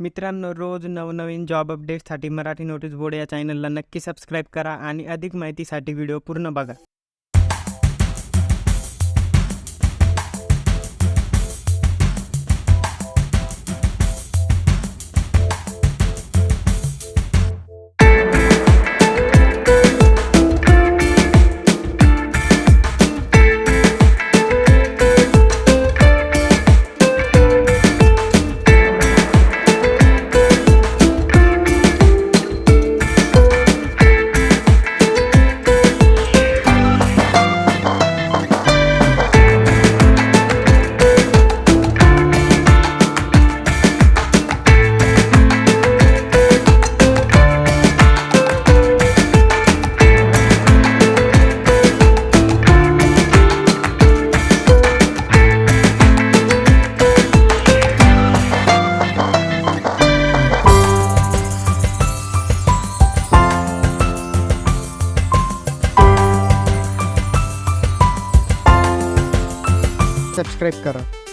मित्रांनो रोज नवनवीन जॉब अपडेट्ससाठी मराठी नोटीस बोर्ड या चॅनलला नक्की सबस्क्राईब करा आणि अधिक माहितीसाठी व्हिडिओ पूर्ण बघा. सबस्क्राईब करा।